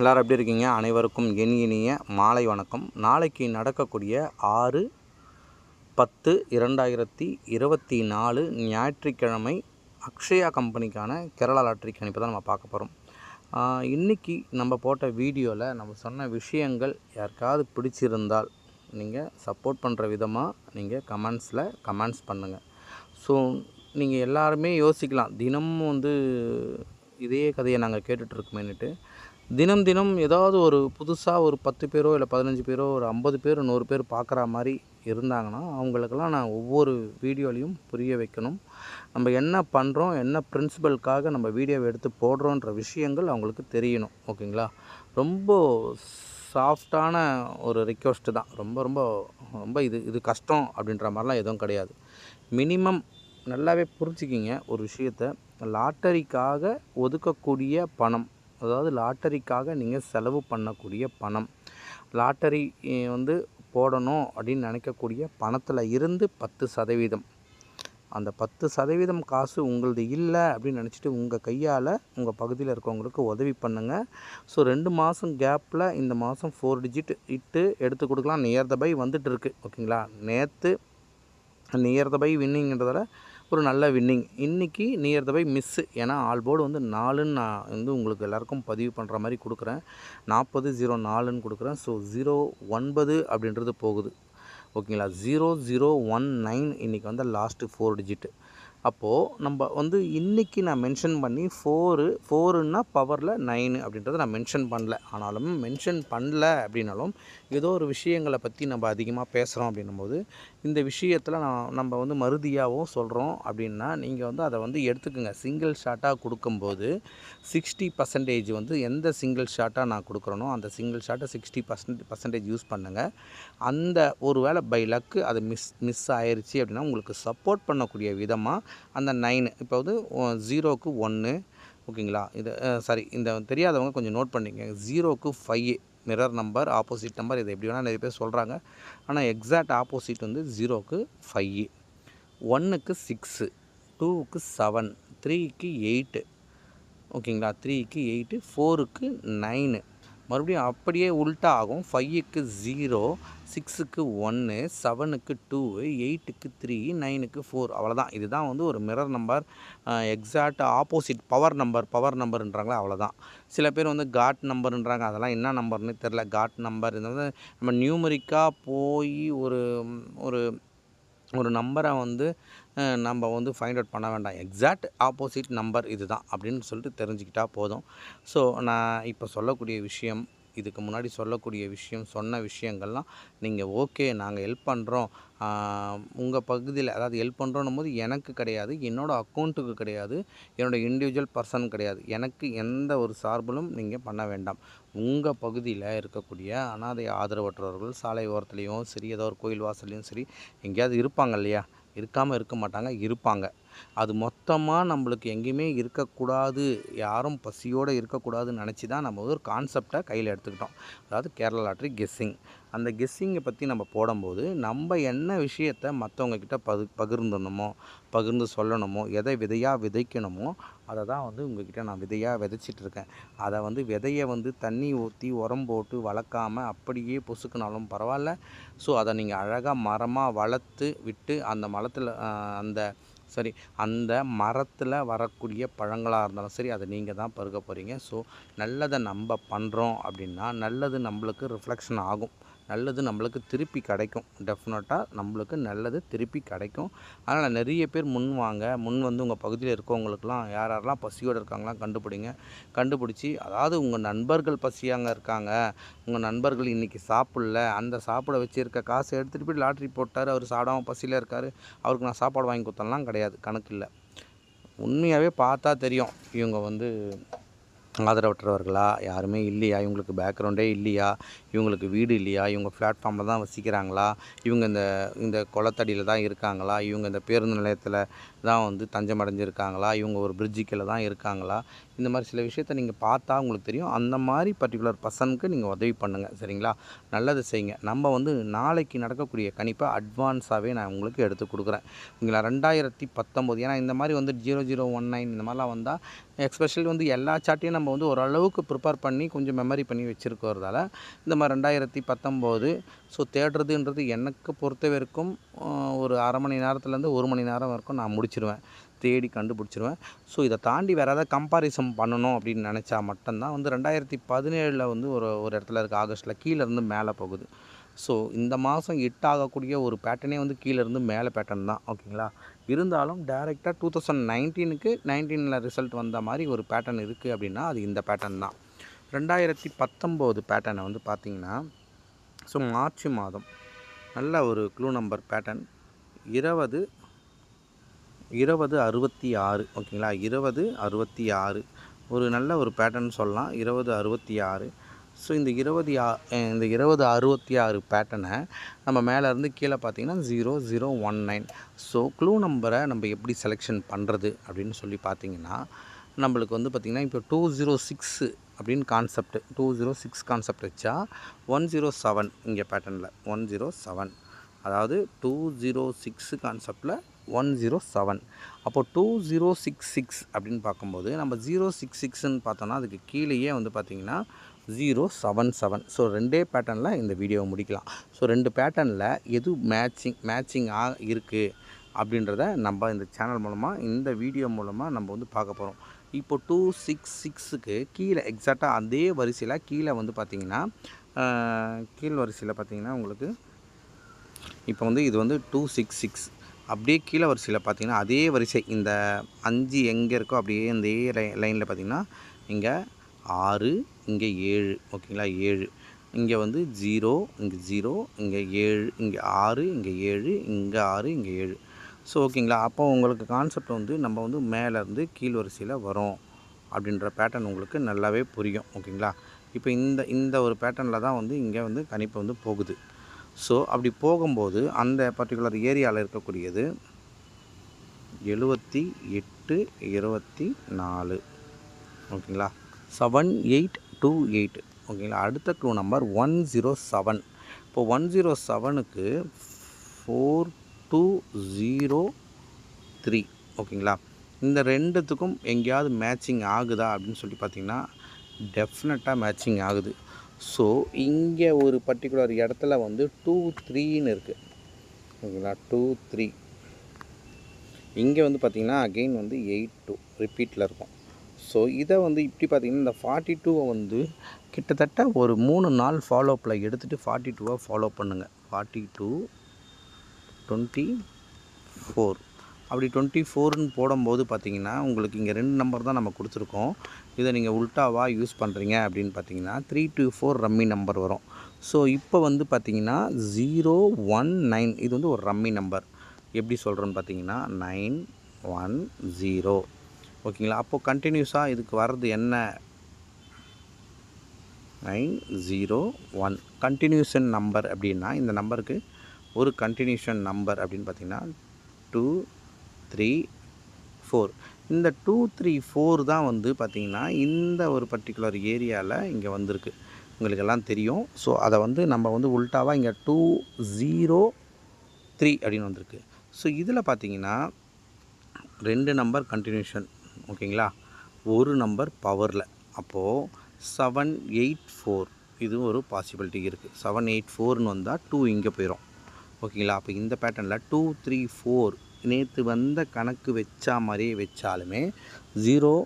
எல்லோரும் எப்படி இருக்கீங்க? அனைவருக்கும் என் இனிய மாலை வணக்கம். நாளைக்கு நடக்கக்கூடிய ஆறு பத்து இரண்டாயிரத்தி இருபத்தி நாலு ஞாயிற்றுக்கிழமை அக்ஷயா கம்பெனிக்கான கேரளா லாட்ரி கணிப்பை தான் நம்ம பார்க்க போகிறோம் இன்றைக்கி நம்ம போட்ட வீடியோவில் நம்ம சொன்ன விஷயங்கள் யாருக்காவது பிடிச்சிருந்தால் நீங்கள் சப்போர்ட் பண்ணுற விதமாக நீங்கள் கமெண்ட்ஸில் கமெண்ட்ஸ் பண்ணுங்கள் ஸோ நீங்கள் எல்லாருமே யோசிக்கலாம். தினமும் வந்து இதே கதையை நாங்கள் கேட்டுட்ருக்கோமேனுட்டு தினம் தினம் ஏதாவது ஒரு புதுசாக ஒரு பத்து பேரோ இல்லை பதினஞ்சு பேரோ ஒரு ஐம்பது பேர் நூறு பேர் பார்க்குற மாதிரி இருந்தாங்கன்னா அவங்களுக்கெல்லாம் நான் ஒவ்வொரு வீடியோலையும் புரிய வைக்கணும். நம்ம என்ன பண்ணுறோம் என்ன பிரின்சிபலுக்காக நம்ம வீடியோவை எடுத்து போடுறோன்ற விஷயங்கள் அவங்களுக்கு தெரியணும் ஓகேங்களா? ரொம்ப சாஃப்டான ஒரு ரிக்வெஸ்ட்டு தான். ரொம்ப ரொம்ப ரொம்ப இது இது கஷ்டம் அப்படின்ற மாதிரிலாம் எதுவும் கிடையாது. மினிமம் நல்லாவே புரிஞ்சுக்கிங்க ஒரு விஷயத்த. லாட்டரிக்காக ஒதுக்கக்கூடிய பணம் அதாவது லாட்டரிக்காக நீங்கள் செலவு பண்ணக்கூடிய பணம். லாட்டரி வந்து போடணும் அப்படின்னு நினைக்கக்கூடிய பணத்தில் இருந்து பத்து சதவீதம். அந்த பத்து சதவீதம் காசு உங்களது இல்லை அப்படின்னு நினச்சிட்டு உங்கள் கையால் உங்கள் பகுதியில் இருக்கவங்களுக்கு உதவி பண்ணுங்கள் ஸோ ரெண்டு மாதம் கேப்பில் இந்த மாதம் ஃபோர் டிஜிட் இட்டு எடுத்து கொடுக்கலாம். நியர் த பை வந்துட்டு இருக்கு. ஓகேங்களா? நேற்று நியர் த பை வின்னிங்கிறதால ஒரு நல்ல வின்னிங் இன்றைக்கி நியர் த பை மிஸ்ஸு ஏன்னா ஆல் போர்டு வந்து நாலுன்னு நான் வந்து உங்களுக்கு எல்லாருக்கும் பதிவு பண்ணுற மாதிரி கொடுக்குறேன். நாற்பது ஜீரோ நாலுன்னு கொடுக்குறேன். ஸோ ஜீரோ ஒன்பது அப்படின்றது போகுது. ஓகேங்களா? ஜீரோ ஜீரோ ஒன் நைன் இன்றைக்கி வந்து லாஸ்ட்டு ஃபோர் டிஜிட்டு அப்போது நம்ம வந்து இன்றைக்கி நான் மென்ஷன் பண்ணி ஃபோரு ஃபோருன்னா பவரில் நைனு அப்படின்றத நான் மென்ஷன் பண்ணல. ஆனாலும் மென்ஷன் பண்ணல அப்படின்னாலும் ஏதோ ஒரு விஷயங்களை பற்றி நம்ம அதிகமாக பேசுகிறோம் அப்படின்னும்போது இந்த விஷயத்தில் நான் நம்ம வந்து மறுதியாகவும் சொல்கிறோம் அப்படின்னா நீங்கள் வந்து அதை வந்து எடுத்துக்கோங்க. சிங்கிள் ஷாட்டாக கொடுக்கும்போது சிக்ஸ்டி பர்சன்டேஜ் வந்து எந்த சிங்கிள் ஷாட்டாக நான் கொடுக்குறேனோ அந்த சிங்கிள் ஷாட்டை சிக்ஸ்டி பர்சன்ட் பர்சன்டேஜ் யூஸ் பண்ணுங்கள் அந்த ஒரு வேளை பை லக்கு அது மிஸ் மிஸ் ஆயிடுச்சு அப்படின்னா உங்களுக்கு சப்போர்ட் பண்ணக்கூடிய விதமாக அந்த நைனு இப்போ வந்து ஜீரோக்கு ஒன்று ஓகேங்களா? இது சாரி இந்த தெரியாதவங்க கொஞ்சம் நோட் பண்ணிக்கங்க. ஜீரோக்கு five mirror number opposite number இதை எப்படி வேணால் நிறைய பேர் சொல்கிறாங்க. ஆனால் எக்ஸாக்ட் ஆப்போசிட் வந்து ஜீரோக்கு ஃபைவ் ஒன்றுக்கு சிக்ஸு டூவுக்கு செவன் த்ரீக்கு எயிட்டு ஓகேங்களா த்ரீக்கு எயிட்டு ஃபோருக்கு நைனு மறுபடியும் அப்படியே உல்ட்டா ஆகும். ஃபைவுக்கு ஜீரோ சிக்ஸுக்கு ஒன்று செவனுக்கு டூ எயிட்டுக்கு த்ரீ நைனுக்கு ஃபோர் அவ்வளோதான் இதுதான் வந்து ஒரு mirror number exact opposite power number power நம்பர்ன்றாங்களே அவ்வளோதான் சில பேர் வந்து காட் நம்பருன்றாங்க அதெல்லாம் என்ன நம்பர்னு தெரில காட் நம்பர் இந்த வந்து நம்ம நியூமரிக்காக போய் ஒரு ஒரு ஒரு நம்பரை வந்து நம்ம வந்து ஃபைண்ட் அவுட் பண்ண வேண்டாம். எக்ஸாக்ட் ஆப்போசிட் நம்பர் இதுதான் அப்படின்னு சொல்லிட்டு தெரிஞ்சுக்கிட்டால் போதும். ஸோ நான் இப்போ சொல்லக்கூடிய விஷயம் இதுக்கு முன்னாடி சொல்லக்கூடிய விஷயம் சொன்ன விஷயங்கள்லாம் நீங்கள் ஓகே நாங்கள் ஹெல்ப் பண்ணுறோம் உங்கள் பகுதியில் அதாவது ஹெல்ப் பண்ணுறோன்னும் போது எனக்கு கிடையாது என்னோடய அக்கௌண்ட்டுக்கு கிடையாது என்னோடய இண்டிவிஜுவல் பர்சன் கிடையாது. எனக்கு எந்த ஒரு சார்பிலும் நீங்கள் பண்ண வேண்டாம். உங்கள் பகுதியில் இருக்கக்கூடிய அனாதை ஆதரவற்றவர்கள் சாலை ஓரத்துலேயும் சரி ஏதோ ஒரு கோயில் வாசல்லையும் சரி எங்கேயாவது இருப்பாங்க இல்லையா? இருக்காமல் இருக்க மாட்டாங்க இருப்பாங்க. அது மொத்தமாக நம்மளுக்கு எங்கேயுமே இருக்கக்கூடாது. யாரும் பசியோடு இருக்கக்கூடாதுன்னு நினச்சி தான் நம்ம ஒரு கான்செப்டை கையில் எடுத்துக்கிட்டோம். அதாவது கேரளா லாட்ரி கெஸ்ஸிங் அந்த கெஸ்ஸிங்கை பற்றி நம்ம போடும்போது நம்ம என்ன விஷயத்தை மற்றவங்கக்கிட்ட பகு பகிர்ந்துடணுமோ பகிர்ந்து சொல்லணுமோ எதை விதையாக விதைக்கணுமோ அதை தான் வந்து உங்ககிட்ட நான் விதையாக விதைச்சிட்டு இருக்கேன். அதை வந்து விதையை வந்து தண்ணி ஊற்றி உரம் போட்டு வளர்க்காம அப்படியே பொசுக்குனாலும் பரவாயில்ல. ஸோ அதை நீங்கள் அழகாக மரமாக வளர்த்து விட்டு அந்த மரத்தில் அந்த சரி அந்த மரத்தில் வரக்கூடிய பழங்களாக இருந்தாலும் சரி அதை நீங்கள் தான் பருக போகிறீங்க ஸோ நல்லதை நம்ம பண்ணுறோம் அப்படின்னா நல்லது நம்மளுக்கு ரிஃப்ளெக்ஷன் ஆகும். நல்லது நம்மளுக்கு திருப்பி கிடைக்கும். டெஃபினட்டாக நம்மளுக்கு நல்லது திருப்பி கிடைக்கும். அதனால் நிறைய பேர் முன் வாங்க. முன் வந்து உங்கள் பகுதியில் இருக்கவங்களுக்குலாம் யார் யாரெல்லாம் பசியோடு இருக்காங்களாம் கண்டுபிடிங்க. கண்டுபிடிச்சி அதாவது உங்கள் நண்பர்கள் பசியாங்க இருக்காங்க. உங்கள் நண்பர்கள் இன்றைக்கி சாப்பிடல. அந்த சாப்பிட வச்சுருக்க காசை எடுத்துகிட்டு போய் லாட்ரி போட்டார். அவர் சாடாமல் பசியில் இருக்கார். அவருக்கு நான் சாப்பாடு வாங்கி கொடுத்தலாம் கிடையாது. கணக்கு இல்லை. உண்மையாகவே பார்த்தா தெரியும். இவங்க வந்து ஆதரவற்றவர்களா? யாருமே இல்லையா? இவங்களுக்கு பேக்ரவுண்டே இல்லையா? இவங்களுக்கு வீடு இல்லையா? இவங்க பிளாட்ஃபார்மில் தான் வசிக்கிறாங்களா? இவங்க இந்த இந்த குளத்தடியில் தான் இருக்காங்களா? இவங்க இந்த பேருந்து நிலையத்தில் தான் வந்து தஞ்சம் அடைஞ்சிருக்காங்களா? இவங்க ஒரு பிரிட்ஜு கீழே தான் இருக்காங்களா? இந்த மாதிரி சில விஷயத்த நீங்கள் பார்த்தா உங்களுக்கு தெரியும். அந்த மாதிரி பர்டிகுலர் பர்சனுக்கு நீங்கள் உதவி பண்ணுங்கள் சரிங்களா? நல்லது செய்யுங்க. நம்ம வந்து நாளைக்கு நடக்கக்கூடிய கணிப்பை அட்வான்ஸாகவே நான் உங்களுக்கு எடுத்து கொடுக்குறேன். ஓகேங்களா ரெண்டாயிரத்தி பத்தொம்போது ஏன்னா இந்த மாதிரி வந்து ஜீரோ ஜீரோ ஒன் நைன் இந்த மாதிரிலாம் வந்தால் எக்ஸ்பெஷலி வந்து எல்லா சார்ட்டையும் நம்ம வந்து ஓரளவுக்கு ப்ரிப்பேர் பண்ணி கொஞ்சம் மெமரி பண்ணி வச்சுருக்கிறதால இந்த மாதிரி ரெண்டாயிரத்தி பத்தொம்போது ஸோ தேடுறதுன்றது எனக்கு பொறுத்த வரைக்கும் ஒரு அரை மணி நேரத்துலேருந்து ஒரு மணி நேரம் வரைக்கும் நான் முடிச்சு கண்டுபிடிச்சிருவேன் தேடி கண்டுபிடிச்சிருவேன். ஸோ இதை தாண்டி வேறு ஏதாவது கம்பாரிசன் பண்ணணும் அப்படின்னு நினச்சா மட்டும்தான் வந்து ரெண்டாயிரத்தி பதினேழில் வந்து ஒரு ஒரு இடத்துல இருக்குது ஆகஸ்ட்டில் கீழேருந்து மேலே போகுது. ஸோ இந்த மாதம் ஹிட் ஆகக்கூடிய ஒரு பேட்டர்னே வந்து கீழேருந்து மேலே பேட்டர்ன் தான். ஓகேங்களா இருந்தாலும் டேரெக்டாக டூ தௌசண்ட் நைன்டீனுக்கு நைன்டீனில் ரிசல்ட் வந்த மாதிரி ஒரு பேட்டர்ன் இருக்குது அப்படின்னா அது இந்த பேட்டர்ன் தான். ரெண்டாயிரத்தி பத்தொம்போது பேட்டர்னை வந்து பார்த்திங்கன்னா ஸோ மார்ச் மாதம் நல்ல ஒரு க்ளூ நம்பர் பேட்டர்ன் இருபது இருபது அறுபத்தி ஆறு ஓகேங்களா? இருபது அறுபத்தி ஆறு. ஒரு நல்ல ஒரு பேட்டர்ன் சொல்லலாம். இருபது அறுபத்தி ஆறு. ஸோ இந்த இருபது ஆ இந்த இருபது அறுபத்தி ஆறு பேட்டர்னை நம்ம மேலேருந்து கீழே பார்த்தீங்கன்னா zero zero one nine so clue நம்பரை நம்ம எப்படி செலெக்ஷன் பண்ணுறது அப்படின்னு சொல்லி பார்த்தீங்கன்னா நம்மளுக்கு வந்து பார்த்திங்கன்னா இப்போ டூ ஜீரோ சிக்ஸு அப்படின்னு concept two zero six concept வச்சா ஒன் ஜீரோ செவன் இங்கே பேட்டர்னில் ஒன் ஜீரோ செவன் அதாவது டூ ஜீரோ சிக்ஸு கான்செப்டில் ஒன் ஜீரோ செவன். அப்போது டூ ஜீரோ சிக்ஸ் சிக்ஸ் அப்படின்னு பார்க்கும்போது நம்ம ஜீரோ சிக்ஸ் சிக்ஸ்ன்னு பார்த்தோன்னா அதுக்கு கீழேயே வந்து பார்த்திங்கன்னா ஜீரோ செவன் செவன். ஸோ ரெண்டே பேட்டர்னில் இந்த வீடியோவை முடிக்கலாம். ஸோ ரெண்டு பேட்டர்னில் எது மேட்சிங் மேட்சிங் ஆ இருக்குது அப்படின்றத நம்ம இந்த சேனல் மூலமாக இந்த வீடியோ மூலமாக நம்ம வந்து பார்க்க போகிறோம் இப்போ டூ சிக்ஸ் சிக்ஸுக்கு கீழே எக்ஸாக்டாக அதே வரிசையில் கீழே வந்து பார்த்திங்கன்னா கீழ் வரிசையில் பார்த்திங்கன்னா உங்களுக்கு இப்போ வந்து இது வந்து டூ சிக்ஸ் சிக்ஸ். அப்படியே கீழே வரிசையில் பார்த்தீங்கன்னா அதே வரிசை இந்த அஞ்சு எங்கே இருக்கோ அப்படியே இந்த லை லைனில் பார்த்தீங்கன்னா இங்கே ஆறு இங்கே ஏழு ஓகேங்களா? ஏழு. இங்கே வந்து ஜீரோ இங்கே ஜீரோ இங்கே ஏழு இங்கே ஆறு இங்கே ஏழு இங்கே ஆறு இங்கே ஏழு. ஸோ ஓகேங்களா? அப்போ உங்களுக்கு கான்செப்ட் வந்து நம்ம வந்து மேலேருந்து கீழ் வரிசையில் வரோம் அப்படின்ற பேட்டர்ன் உங்களுக்கு நல்லாவே புரியும் ஓகேங்களா? இப்போ இந்த இந்த ஒரு பேட்டர்னில் தான் வந்து இங்கே வந்து கணிப்பு வந்து போகுது. ஸோ அப்படி போகும்போது அந்த பர்டிகுலர் ஏரியாவில் இருக்கக்கூடியது எழுபத்தி எட்டு இருபத்தி நாலு. ஓகேங்களா? செவன் எயிட் டூ எயிட் ஓகேங்களா? அடுத்த clue number one zero seven இப்போ ஒன் ஜீரோ செவனுக்கு ஃபோர் டூ ஜீரோ த்ரீ ஓகேங்களா? இந்த ரெண்டுத்துக்கும் எங்கேயாவது மேட்சிங் ஆகுதா அப்படின்னு சொல்லி பார்த்தீங்கன்னா டெஃபினட்டாக மேட்சிங் ஆகுது. ஸோ இங்கே ஒரு பர்டிகுலர் இடத்துல வந்து டூ த்ரீன்னு இருக்குது ஓகேங்களா? டூ த்ரீ இங்கே வந்து பார்த்திங்கன்னா அகெயின் வந்து எயிட் டூ ரிப்பீட்டில் இருக்கும். ஸோ இதை வந்து இப்படி பார்த்திங்கன்னா இந்த ஃபார்ட்டி டூவை வந்து கிட்டத்தட்ட ஒரு மூணு நாள் ஃபாலோப்பில் எடுத்துகிட்டு ஃபார்ட்டி டூவை ஃபாலோ பண்ணுங்கள் ஃபார்ட்டி டூ டுவெண்ட்டி ஃபோர் அப்படி டுவெண்ட்டி ஃபோர்னு போடும்போது பார்த்தீங்கன்னா உங்களுக்கு இங்கே ரெண்டு நம்பர் தான் நம்ம கொடுத்துருக்கோம். இதை நீங்கள் உல்ட்டாவாக யூஸ் பண்ணுறீங்க அப்படின்னு பார்த்தீங்கன்னா three two four rummy number வரும். ஸோ இப்போ வந்து பார்த்தீங்கன்னா ஜீரோ ஒன் நைன் இது வந்து ஒரு ரம்மி நம்பர் எப்படி சொல்கிறோன்னு பார்த்தீங்கன்னா நைன் ஒன் ஜீரோ ஓகேங்களா? அப்போது கண்டினியூஸாக இதுக்கு வர்றது என்ன? Nine zero one continuation number அப்படின்னா இந்த நம்பருக்கு ஒரு கண்டினியூஷன் நம்பர் அப்படின்னு பார்த்தீங்கன்னா டூ த்ரீ ஃபோர் இந்த டூ த்ரீ ஃபோர் தான் வந்து பார்த்திங்கன்னா இந்த ஒரு பர்டிகுலர் ஏரியாவில் இங்கே வந்திருக்கு. உங்களுக்கு எல்லாம் தெரியும். ஸோ அதை வந்து நம்ம வந்து உல்ட்டாவாக இங்கே டூ ஜீரோ த்ரீ அப்படின்னு வந்திருக்கு. ஸோ இதில் பார்த்தீங்கன்னா ரெண்டு நம்பர் கண்டினியூஷன் ஓகேங்களா? ஒரு நம்பர் பவரில் அப்போது செவன் எயிட் ஃபோர் இது ஒரு பாசிபிலிட்டி இருக்குது செவன் எயிட் ஃபோர்னு வந்தால் டூ இங்கே போயிடும் ஓகேங்களா? அப்போ இந்த பேட்டர்னில் டூ த்ரீ ஃபோர் நேற்று வந்த கணக்கு வச்சா மாதிரியே வச்சாலுமே ஜீரோக்கு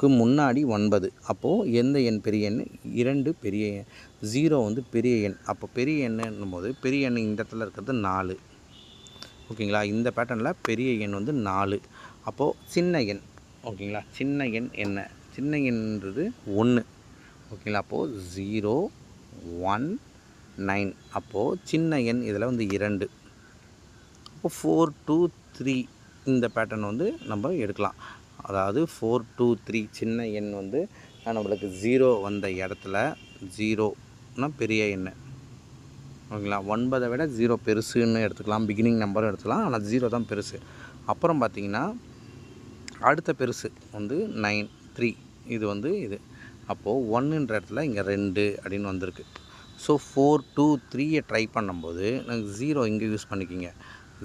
முன்னாடி ஒன்பது. அப்போது எந்த எண் பெரிய எண் இரண்டு பெரிய எண். ஜீரோ வந்து பெரிய எண். அப்போ பெரிய எண்ணுன்னும் போது பெரிய எண் இந்த இடத்துல இருக்கிறது நாலு. ஓகேங்களா? இந்த பேட்டர்னில் பெரிய எண் வந்து நாலு. அப்போது சின்ன எண். ஓகேங்களா? சின்ன எண் என்ன? சின்ன எண்ன்றது ஒன்று ஓகேங்களா? அப்போது ஜீரோ ஒன் நைன் அப்போது சின்ன எண் இதில் வந்து இரண்டு. இப்போ ஃபோர் டூ த்ரீ இந்த பேட்டர்ன் வந்து நம்ம எடுக்கலாம். அதாவது ஃபோர் டூ த்ரீ சின்ன எண் வந்து நம்மளுக்கு ஜீரோ வந்த இடத்துல ஜீரோனா பெரிய எண் ஓகேங்களா? ஒன்பதை விட ஜீரோ பெருசுன்னு எடுத்துக்கலாம். பிகினிங் நம்பரும் எடுத்துக்கலாம். ஆனால் ஜீரோ தான் பெருசு. அப்புறம் பார்த்திங்கன்னா அடுத்த பெருசு வந்து நைன் த்ரீ இது வந்து இது. அப்போது ஒன்றுன்ற இடத்துல இங்கே ரெண்டு அப்படின்னு வந்திருக்கு. ஸோ ஃபோர் டூ த்ரீயை ட்ரை பண்ணும்போது எனக்கு ஜீரோ இங்கே யூஸ் பண்ணிக்கிங்க.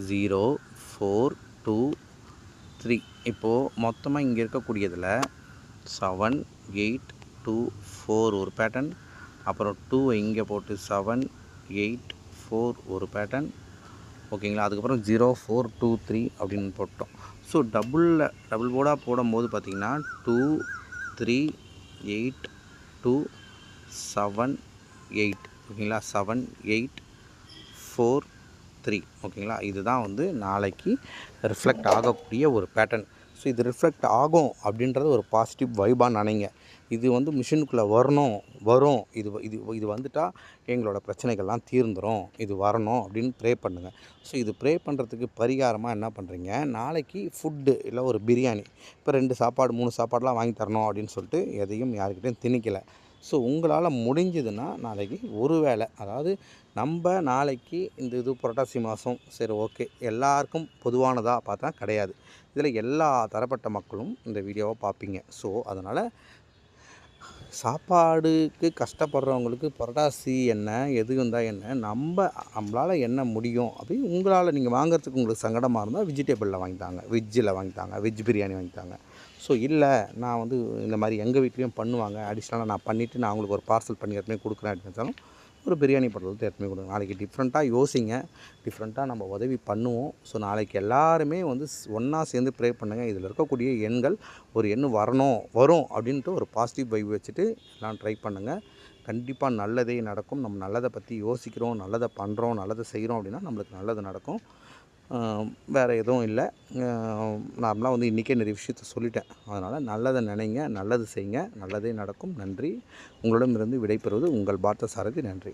ஜீரோ ஃபோர் டூ த்ரீ இப்போது மொத்தமாக இங்கே இருக்கக்கூடியதில் செவன் எயிட் டூ ஃபோர் ஒரு பேட்டர்ன் அப்புறம் டூ இங்கே போட்டு செவன் எயிட் ஃபோர் ஒரு பேட்டர்ன் ஓகேங்களா அதுக்கப்புறம் ஜீரோ ஃபோர் டூ த்ரீ அப்படின்னு போட்டோம். ஸோ டபுளில் டபுள் போர்டாக போடும்போது பார்த்திங்கன்னா two three eight two seven eight ஓகேங்களா செவன் எயிட் ஃபோர் த்ரீ ஓகேங்களா இதுதான் வந்து நாளைக்கு ரிஃப்ளெக்ட் ஆகக்கூடிய ஒரு பேட்டர்ன் ஸோ இது ரிஃப்ளெக்ட் ஆகும் அப்படின்றது ஒரு பாசிட்டிவ் வைபாக நினைங்க. இது வந்து மிஷினுக்குள்ளே வரணும் வரும். இது இது இது வந்துட்டால் எங்களோட பிரச்சனைகள்லாம் தீர்ந்துடும் இது வரணும் அப்படின்னு ப்ரே பண்ணுங்கள் ஸோ இது ப்ரே பண்ணுறதுக்கு பரிகாரமாக என்ன பண்ணுறீங்க நாளைக்கு ஃபுட்டு இல்லை ஒரு பிரியாணி. இப்போ ரெண்டு சாப்பாடு மூணு சாப்பாடெலாம் வாங்கி தரணும் அப்படின்னு சொல்லிட்டு எதையும் யாருக்கிட்டையும் திணிக்கலை. ஸோ உங்களால் முடிஞ்சதுன்னா நாளைக்கு ஒரு வேளை அதாவது நம்ம நாளைக்கு இந்த இது புரட்டாசி மாதம் சரி ஓகே எல்லாருக்கும் பொதுவானதாக பார்த்தா கிடையாது. இதில் எல்லா தரப்பட்ட மக்களும் இந்த வீடியோவை பார்ப்பீங்க. ஸோ அதனால் சாப்பாடுக்கு கஷ்டப்படுறவங்களுக்கு புரட்டாசி என்ன எது இருந்தால் என்ன நம்ம நம்மளால் என்ன முடியும் அப்படி உங்களால் நீங்கள் வாங்குறதுக்கு உங்களுக்கு சங்கடமாக இருந்தால் வெஜிடேபிளில் வாங்கித்தாங்க வெஜ்ஜில் வாங்கித்தாங்க வெஜ் பிரியாணி வாங்கித்தாங்க. ஸோ இல்லை நான் வந்து இந்த மாதிரி எங்கள் வீட்லேயும் பண்ணுவாங்க. அடிஷ்னலாக நான் பண்ணிவிட்டு நான் உங்களுக்கு ஒரு பார்சல் பண்ணி எடுத்துமே கொடுக்குறேன் அப்படின்னு ஒரு பிரியாணி பண்ணுறது எடுத்துமே கொடுங்க. நாளைக்கு டிஃப்ரெண்ட்டாக யோசிங்க. டிஃப்ரெண்ட்டாக நம்ம உதவி பண்ணுவோம். ஸோ நாளைக்கு எல்லாருமே வந்து ஒன்றா சேர்ந்து ப்ரே பண்ணுங்கள் இதில் இருக்கக்கூடிய எண்கள் ஒரு எண் வரணும் வரும் அப்படின்ட்டு ஒரு பாசிட்டிவ் வைப் வச்சுட்டு எல்லாம் ட்ரை பண்ணுங்கள் கண்டிப்பாக நல்லதே நடக்கும். நம்ம நல்லதை பற்றி யோசிக்கிறோம் நல்லதை பண்ணுறோம் நல்லதை செய்கிறோம் அப்படின்னா நம்மளுக்கு நல்லது நடக்கும். வேறு எதுவும் இல்லை. நார்மலாக வந்து இன்றைக்கே நிறைய விஷயத்த சொல்லிட்டேன். அதனால் நல்லதை நினைங்க நல்லது செய்யுங்க நல்லதே நடக்கும். நன்றி. உங்களிடமிருந்து விடைபெறுவது உங்கள் பார்த்த சாரதி. நன்றி.